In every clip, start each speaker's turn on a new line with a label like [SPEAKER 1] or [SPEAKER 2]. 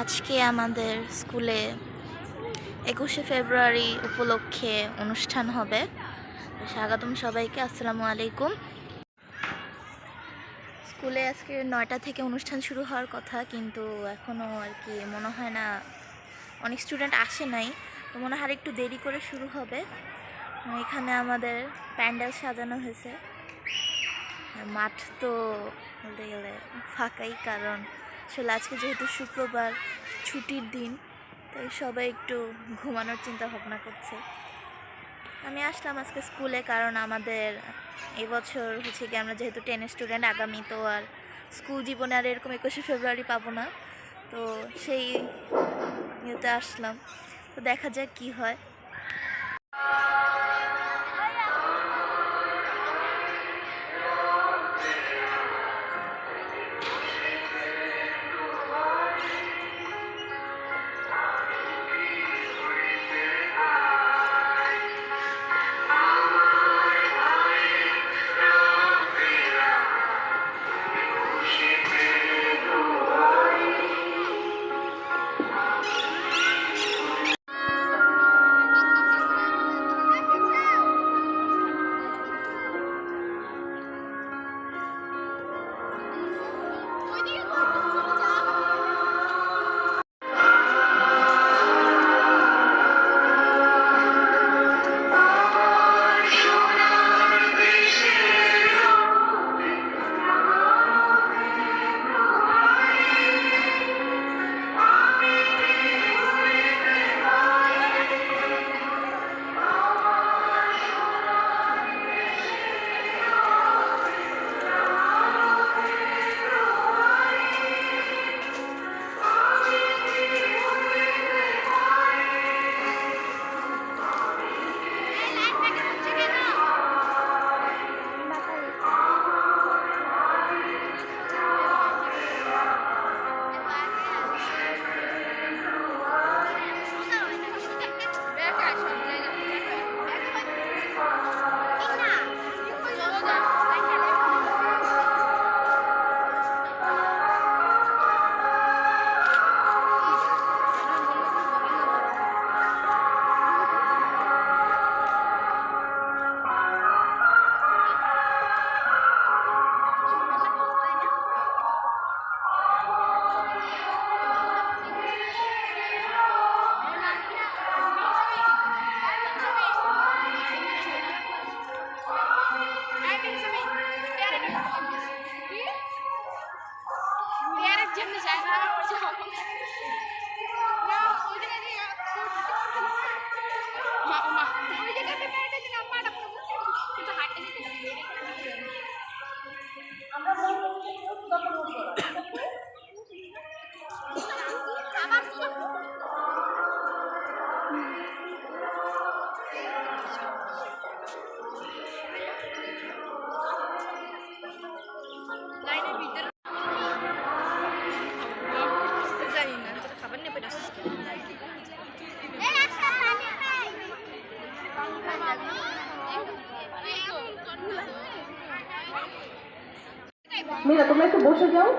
[SPEAKER 1] আজকে আমাদের স্কুলে একুশে ফেব্রুয়ারি উপলক্ষে অনুষ্ঠান হবে। স্বাগতম সবাইকে, আসসালামু আলাইকুম। স্কুলে আজকে নয়টা থেকে অনুষ্ঠান শুরু হওয়ার কথা, কিন্তু এখনও আর কি মনে হয় না, অনেক স্টুডেন্ট আসে নাই। তো মনে হয় একটু দেরি করে শুরু হবে। এখানে আমাদের প্যান্ডেল সাজানো হয়েছে। মাঠ তো বলতে গেলে ফাঁকাই, কারণ আসলে আজকে যেহেতু শুক্রবার ছুটির দিন, তাই সবাই একটু ঘুমানোর চিন্তা ভাবনা করছে। আমি আসলাম আজকে স্কুলে কারণ আমাদের এবছর হচ্ছে কি আমরা যেহেতু টেনের স্টুডেন্ট আগামী তো আর স্কুল জীবনে আর এরকম একুশে ফেব্রুয়ারি পাবো না। তো সেই ইয়েতে আসলাম। তো দেখা যাক কি হয়।
[SPEAKER 2] জন্য যায় না না
[SPEAKER 3] মিনা তোমরা একটু বসে যাও।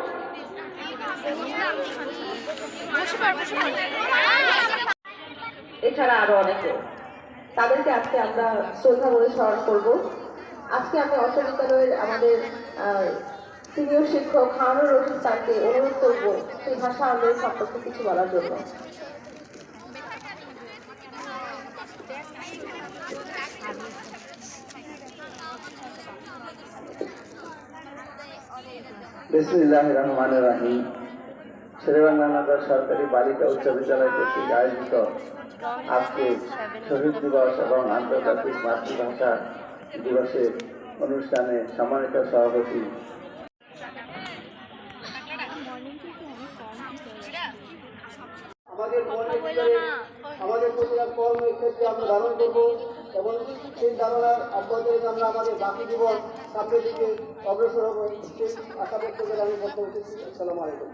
[SPEAKER 3] এছাড়া আরও অনেকে। তাদেরকে আজকে আমরা শ্রদ্ধা বলে স্মরণ করব। আজকে আমি অষ্ট বিদ্যালয়ের আমাদের সিনিয়র শিক্ষক হানুর রশিদ স্যারকে অনুরোধ করব সেই ভাষা আন্দোলন সম্পর্কে কিছু বলার জন্য।
[SPEAKER 4] বিসমিল্লাহ রহমান রাহিম শেরেবাংলা নগর সরকারি বালিকা উচ্চ বিদ্যালয় কর্তৃক আয়োজিত আজকে শহীদ দিবস এবং আন্তর্জাতিক মাতৃভাষা দিবসের অনুষ্ঠানে সম্মানিত সভাপতি
[SPEAKER 5] আমাদের আমাদের প্রতিটা কর্মের ক্ষেত্রে আমরা ধারণ করব। এবং সেই ধারণার অভ্যন্তরে আমরা আমাদের বাকি জীবন সামনের দিকে অগ্রসর হব সেই আশা ব্যক্ত করে আমি বক্তব্য দিচ্ছি আসসালামু আলাইকুম।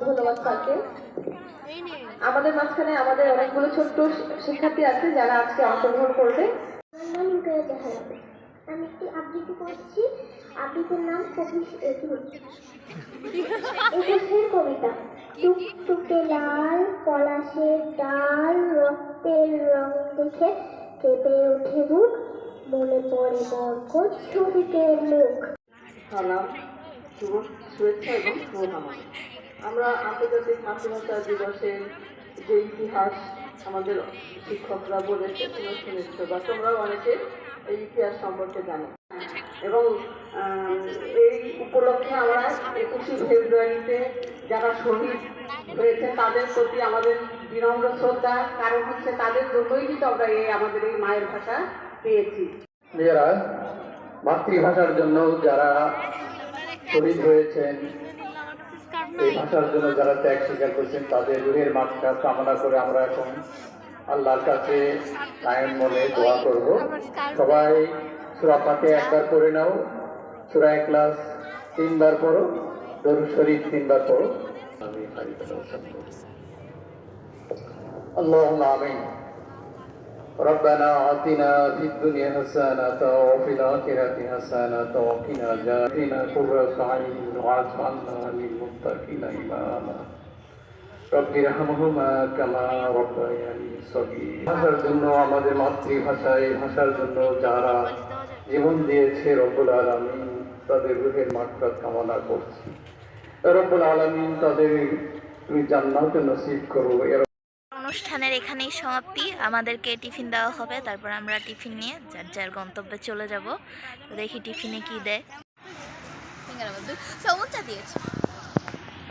[SPEAKER 3] ধন্যবাদ স্যারকে। আমাদের মাঝখানে আমাদের অনেকগুলো ছোট্ট শিক্ষার্থী আছে যারা আজকে অংশগ্রহণ করবে।
[SPEAKER 6] আমি একটি আবৃত্তি করছি। আবৃত্তির নাম কবি কবিতা। টুকটুকে লাল পলাশের ডাল রক্তের রং দেখে কেঁপে ওঠে বুক মনে পড়ে বরকত ছবিকের মুখ।
[SPEAKER 7] সালাম, শুভ শুভেচ্ছা এবং শুভকামনা। আমরা আন্তর্জাতিক মাতৃভাষা দিবসের যে ইতিহাস আমাদের শিক্ষকরা বলেছে তোমরা শুনেছ বা তোমরাও অনেকে এই ইতিহাস সম্পর্কে জানো। এবং এই উপলক্ষে আমরা একুশে ফেব্রুয়ারিতে যারা শহীদ হয়েছে তাদের প্রতি আমাদের বিনম্র শ্রদ্ধা। কারণ হচ্ছে তাদের জন্যই কিন্তু আমরা এই আমাদের এই মায়ের ভাষা পেয়েছি।
[SPEAKER 8] মেয়েরা মাতৃভাষার জন্য যারা শহীদ হয়েছেন, এই ভাষার জন্য যারা ত্যাগ স্বীকার করছেন, তাদের রুহের মাত্রা কামনা করে আমরা এখন আল্লাহর কাছে কায়ন মনে দোয়া করব। সবাই সুরা পাকে একবার করে নাও। সুরা ক্লাস তিনবার পড়ো, দরুদ শরীফ তিনবার পড়ো। اللهم آمين ربنا آتنا في الدنيا حسنة وفي الآخرة حسنة وقنا عذابنا قرة عين واجعلنا للمتقين إماما رب ارحمهما كما ربياني صغيرا ভাষার জন্য আমাদের মাতৃভাষা এই ভাষার জন্য যারা জীবন দিয়েছে রব্বুল আলমিন তাদের রুহের মাত্রা কামনা করছি রব্বুল আলমিন তাদের তুমি জান্নাতে নসিব করো।
[SPEAKER 1] অনুষ্ঠানের এখানেই সমাপ্তি। আমাদেরকে টিফিন দেওয়া হবে তারপর আমরা টিফিন নিয়ে যার যার গন্তব্যে চলে যাব। তো দেখি টিফিনে কি দেয়। সমুচা দিয়েছে।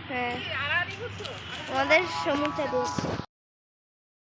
[SPEAKER 3] হ্যাঁ। আমাদের সমুচা দিয়েছে।